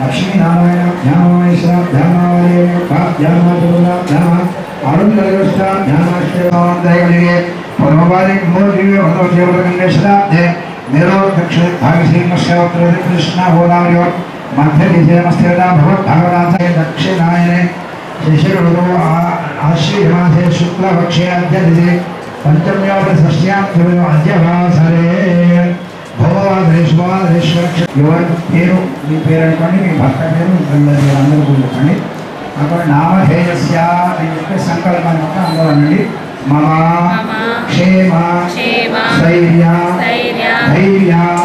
లక్ష్మీనారాయణ ధ్యానమేశ్వర ధ్యానాలయ ధ్యానాచరుల ദേവതകണ്ഠേശനാബ്ധേ നിരോധക്ഷേ ഭാഗശ്രീമശ്രവത്രകൃഷ്ണഹോദായോ മധ്യനിശേമസ്ഥിരതാഭവദ്ഭാവനാഥേ ദക്ഷിണായനെ ശിശിരുടോ ആശ്രീമാസേ ശുക്ലപക്ഷേദ്യതിഥി പഞ്ചമ്യോപസസ്യാം അദ്യഭാസരേ భోవాధరేశ్వరేశ్వరక్ష ఎవరి పేరు మీ పేరు అనుకోండి మీ భర్త పేరు మీ పిల్లల పేరు అందరూ కూర్చోండి అక్కడ నామధేయస్య అని చెప్పి సంకల్పాన్ని ఒక అందరూ అనండి మమ క్షేమ ధైర్య ధైర్య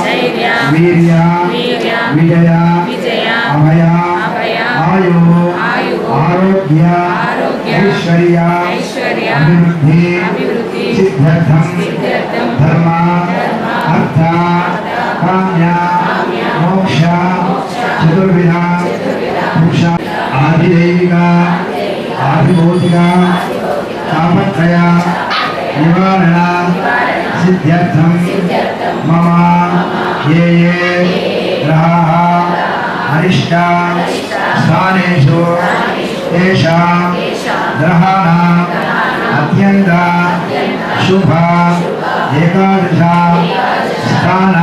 ధైర్య వీర్య వీర్య విజయ విజయ అభయ అభయ ఆయు ఆయు ఆరోగ్య ఆరోగ్య ఐశ్వర్య ఐశ్వర్య అభివృద్ధి అభివృద్ధి సిద్ధ్యర్థం సిద్ధ్యర్థం ధర్మ అర్థ కామ్య మోక్ష చతుర్విధ పురుష ఆదిదైవిక ఆదిభౌతిక తాపత్రయ నివారణ సిద్ధ్యర్థం మమ ఏ ఏ గ్రహాः అరిష్ట స్థానేషు తేషాం గ్రహాణాం అత్యంత శుభ ఏకాదశ స్థాన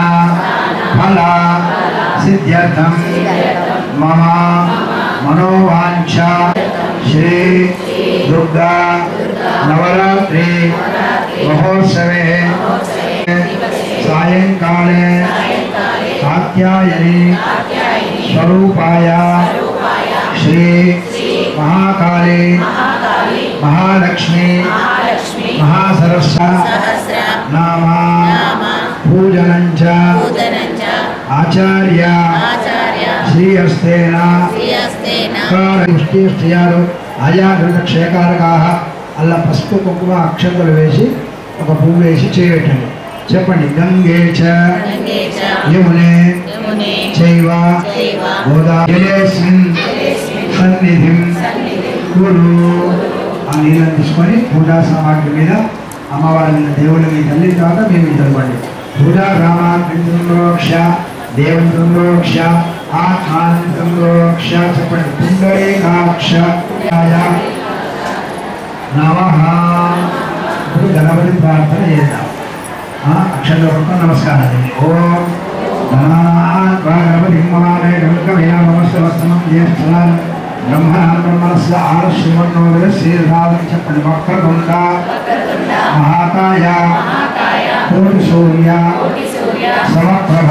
ఫల సిద్ధ్యర్థం మమ మనోవాంఛ శ్రీ దుర్గా నవరాత్రి మహోత్సవే. సాయంకాలే. కాత్యాయని. స్వరూపాయ. శ్రీ మహాకాళి. మహాలక్ష్మి. మహాసరస్వ నామ. పూజనంచ. ఆచార్య. శ్రీహస్తేన. ముష్టియాలు ఆయా క్షయకారకా అల్ల పసుపు కుంకుమ అక్షంతలు వేసి ఒక పువ్వు వేసి చేయటండి చెప్పండి గంగే యమునే చైవ గోదావరిస్మిన్ సన్నిధిం కురు. ఆ నీళ్ళని తీసుకొని పూజా సామాగ్రి మీద అమ్మవారి మీద దేవుడి మీద తల్లి తర్వాత మేము చదవండి పూజా గ్రామాక్ష దేవుని రోక్ష ఆత్మానందం రోక్ష చెప్పండి. పుండరీకాక్ష. నమ. గణపతి ప్రార్థన చేద్దాం. అక్షరూపం నమస్కారం ఓం గణపతి గణకమయ శ్రీరాధం చెప్పండి వక్రతుండ మహాకాయ కోటి సూర్య సమప్రభ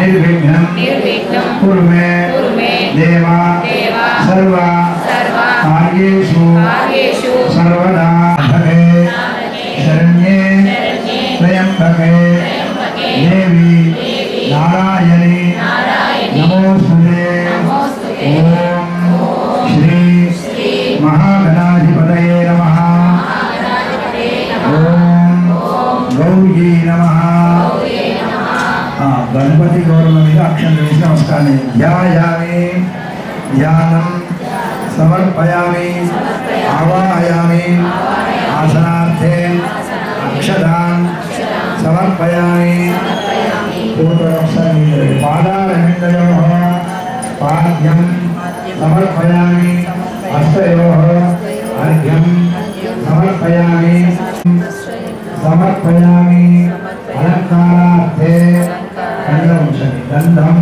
నిర్విఘ్నం దేవ సర్వ కార్యేషు సర్వదా పాద్యం సమర్పయామి అష్టయో అర్ఘ్యం సమర్పయామి సమర్పయామి అలంకారార్థే గంధం ఉంచండి గంధం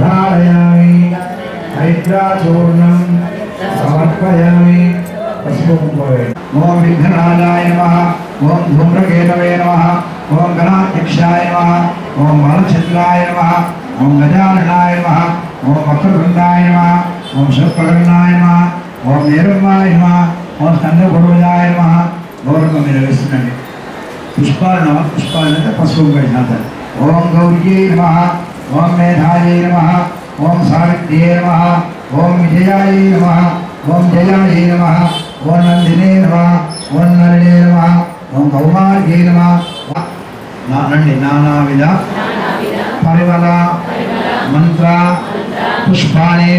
ధారయామి హైద్రాచూర్ణం సమర్పయామి ఓం విఘ్నరాజాయ నమ ఓం ధూమ్రకేతవే నమ ఓం గణాధ్యక్షాయ నమ ఓం మలచంద్రాయ నమ ఓం గజాననాయ నమ ఓం వక్రవృందాయ నమ ఓం శుక్రగణాయ నమ ఓం నేరుమాయ నమ ఓం స్కందభుజాయ నమ గౌరవం మీరు వేస్తుందండి పుష్పాలు నమ పుష్పాలు అంటే పసుపు గడిచినాథ ఓం గౌరీ నమ ఓం మేధాయై నమ ఓం సావిత్ర్యే నమ ఓం విజయాయ నమ ఓం జయాయ నమ ఓం నందినే నమ ఓం నలినే నమ ఓం కౌమార్యే నమ నానండి నానావిధ పరిమళ మంత్ర పుష్పాణి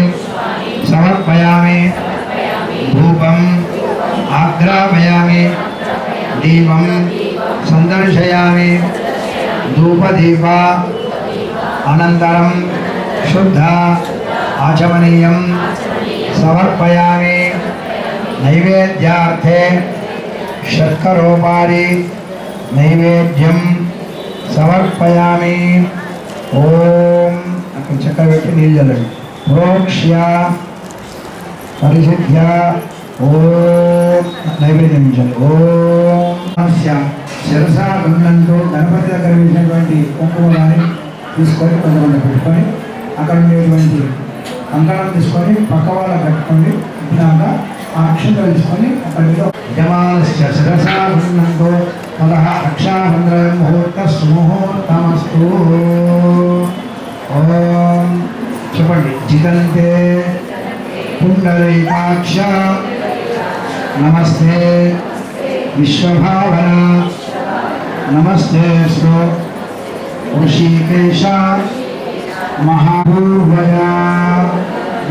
సమర్పయామి ధూపం ఆగ్రాపయామి దీపం సందర్శయామి ధూపదీప అనంతరం శుద్ధ ఆచమనీయం సమర్పయామి నైవేద్యార్థే శర్కరోపారి నైవేద్యం సమర్పయామి ఓం అక్కడ చక్కెర పెట్టి నీళ్ళు చల్లండి ప్రోక్ష్య పరిశుద్ధ్య. ఓ నైవేద్యం ఇచ్చాలి ఓం నమస్య శిరసా బంధంతో గణపతి దగ్గర వేసినటువంటి కుంకుమని తీసుకొని కొంతమంది పెట్టుకొని అక్కడ ఉండేటువంటి కంకణం తీసుకొని పక్క వాళ్ళ కట్టుకొని ఇచ్చినాక ఆ అక్షంతలు తీసుకొని అక్కడ మీద యమాస్య శిరసా బంధంతో పదహ అక్షాభంద్ర ముహూర్త సుముహూర్తమస్తూ ఓం చెప్పండి జితంతే పుండరీకాక్ష నమస్తే విశ్వభావన నమస్తే శ్రో ఋషికేశ మహాభూవయ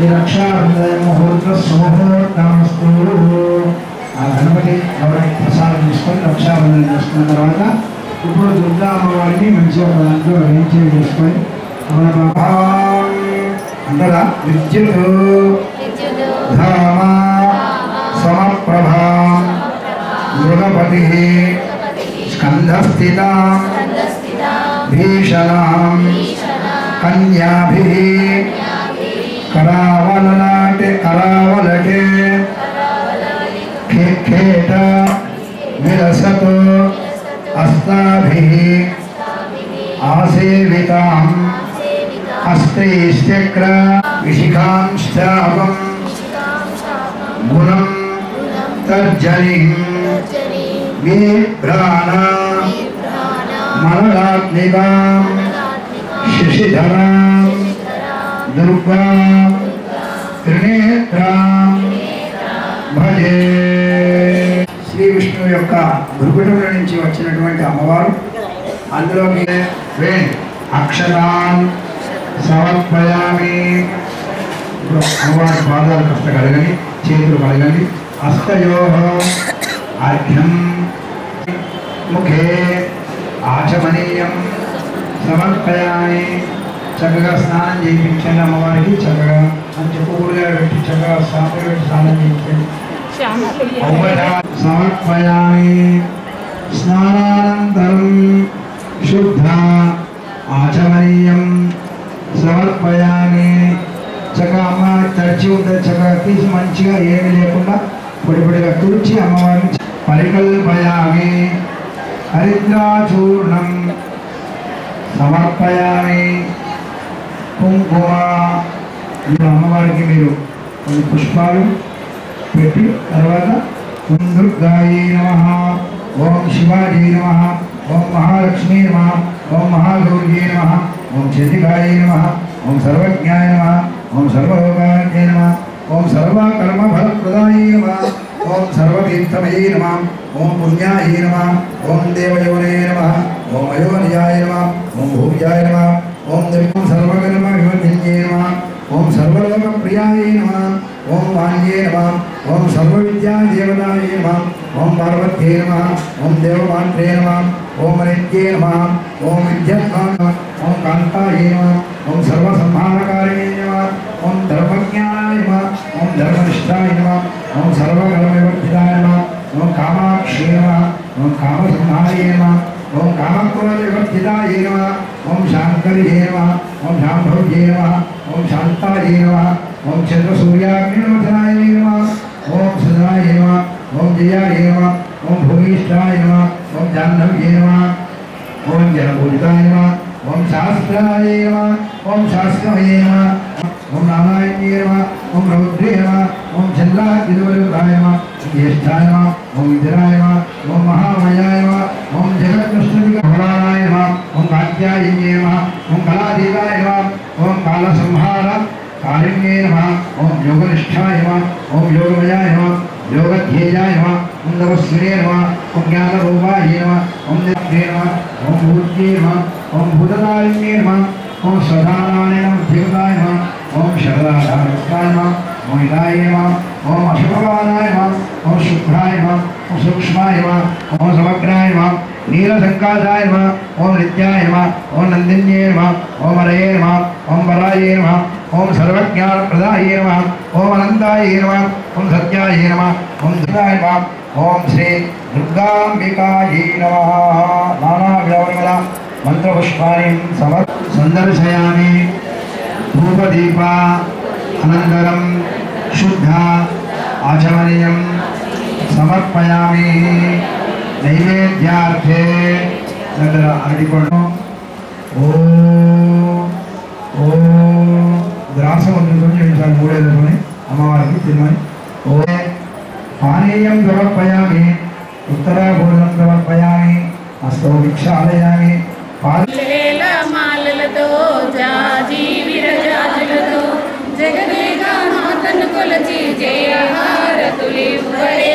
రక్షాబంధన ముహూర్త సుముహూర్తమస్తు ఆ గణపతి ఎవరికి ప్రసాదం తీసుకొని రక్షాబంధన చేసుకున్న తర్వాత ఇప్పుడు దుర్గా అమ్మవారిని మంచిగా ఒక దాంట్లో వేయించి చేసుకొని మన ప్రభావం అంటారా? విద్యుత్. ధామ. సమప్రభా. మృగపతి. స్కంధస్థిత. భీషణాం. కన్యాభి. కరావలనాటే హస్తైశ్చక్ర విశిఖాంశ్చాపం గుణం తర్జని విభ్రాణ మరణాత్మికా శశిధరా దుర్గా త్రినేత్రా భజే శ్రీ విష్ణు యొక్క గురుకుటముల నుంచి వచ్చినటువంటి అమ్మవారు. అందులోకి వేణ్ అక్షరాన్ సమర్పయామి. అమ్మవారి పాదాలు కాస్త కడగండి చేతులు కడగండి. హస్తయో అర్ఘ్యం ముఖే ఆచమనీయం. సమర్పయామి. చక్కగా స్నానం చేయించండి అమ్మవారికి చక్కగా అని చెప్పుకూడగా పెట్టి చక్కగా స్నానం పెట్టి స్నానం చేయించండి. సమర్పయామి. స్నానానంతరం శుద్ధ ఆచమనీయం సమర్పయామి చక్కగా అమ్మ మంచిగా ఉంటుంది చక్కగా తీసి మంచిగా ఏమి లేకుండా పొడి పొడిగా తుడిచి అమ్మవారిని పరికల్పయామి. హరిద్రాచూర్ణం సమర్పయామి. కుంకుమ మీరు అమ్మవారికి మీరు కొన్ని పుష్పాలు పెట్టి తర్వాత ఓం నమ. ఓం శివాజీ నమ. ఓం మహాలక్ష్మీ నమ. ఓం మహాగౌర్యే నమ. ఓం చండికాయే నమ. ఓం సర్వజ్ఞాయ నమ. ఓం సర్వలోకాయ నమ ఓం సర్వకర్మ ఫలప్రదాయ నమ ఓం సర్వతీర్థమయే నమ ఓం పుణ్యాయ నమ ఓం దేవయోనే నమ ఓం అయోనియాయ నమ ఓం భూవ్యాయ నమ ఓం దివ్యం సర్వకర్మ వివర్జిన్యే నమ ఓం సర్వలోక ప్రియాయ నమ ఓం వాణ్యే నమ ఓం సర్వవిద్యా దేవతాయ నమ ఓం పార్వత్యే నమ ఓం దేవమాత్రే నమ ఓం నిత్యే నమ ఓం విద్యత్మా ఓం కాంతాయ నమ ఓం సర్వసంహారకారిణే నమ ఓం ధర్మజ్ఞానాయ నమ ఓం ధర్మనిష్టాయ నమ ఓం సర్వకర్మవివర్జితాయ నమ ఓం కామాక్షి నమ ఓం కామసంహారే నమ ఓం కామక్రోధవివర్జితాయ నమ ఓం శాంకర్యే నమ ఓం శాంభవ్యే నమ ఓం శాంతాయ నమ ఓం చంద్రసూర్యాగ్నివచనాయ నమ ఓం సుధాయ నమ ఓం జయాయ నమ ఓం భూమిష్టాయ నమ ఓం జాహ్నవ్యే నమ ఓం జనపూజితాయ నమ ఓం శాస్త్రాయ నమ ఓం శాస్త్రమయే నమ ఓం నారాయణ్యే నమ ఓం రౌద్రే నమ ఓం చంద్రాగ్నివరుద్రాయ నమ జ్యేష్ఠాయ నమ ఓం విజరాయ నమ ఓం మహామయాయ నమ ఓం జగత్కృష్ణాయ నమ ఓం కాత్యాయన్యే నమ ఓం కళాదీపాయ నమ ఓం కాలసంహార కాళిన్యే నమ ఓం యోగనిష్టాయ నమ ఓం యోగమయాయ నమ యోగధ్యేయాయ నమ ఓం నమస్వరే నమ ఓం జ్ఞానరూపాయ నమ ఓం నిత్యే నమ ఓం భూత్యే నమ ఓం భూతకాలిన్యే నమ ఓం స్వధానాయ నమ దేవతాయ నమ ఓం శరదాయ నమ ఓం ఇదాయ నమ ఓం అశుభవానాయ నమ ఓం శుభ్రాయ నమ ఓం సూక్ష్మాయ నమ ఓం సమగ్రాయ నమ నీలసంకాశాయ నమ ఓం నిత్యాయ నమ ఓం నందిన్యే నమ ఓం హరయే నమ ఓం వరాయ నమ ఓం సర్వజ్ఞానప్రదాయ నమ ఓం అనందాయ నమ ఓం సత్యాయ నమ ఓం దుర్గాయ నమ ఓం శ్రీ దుర్గాంబికాయ నమ. నానావిధవర్గల మంత్రపుష్పాన్ని సమర్ సందర్శయామి. ధూపదీప అనంతరం శుద్ధ ఆచమనీయం సమర్పయామి. నైవేద్యార్థే దగ్గర అరటిపండు ఓ ఓ. ద్రాక్ష వండుకొని నిమిషాలు మూడేదుకొని అమ్మవారికి తినమని. ఓ పానీయం సమర్పయామి ఉత్తరాభూషణం సమర్పయామి హస్తో భిక్షాలయామి పాద వేల మాలలతో జాజి విరజాజులతో జగదేగా మాతను కొలచి జయహారతులివ్వరే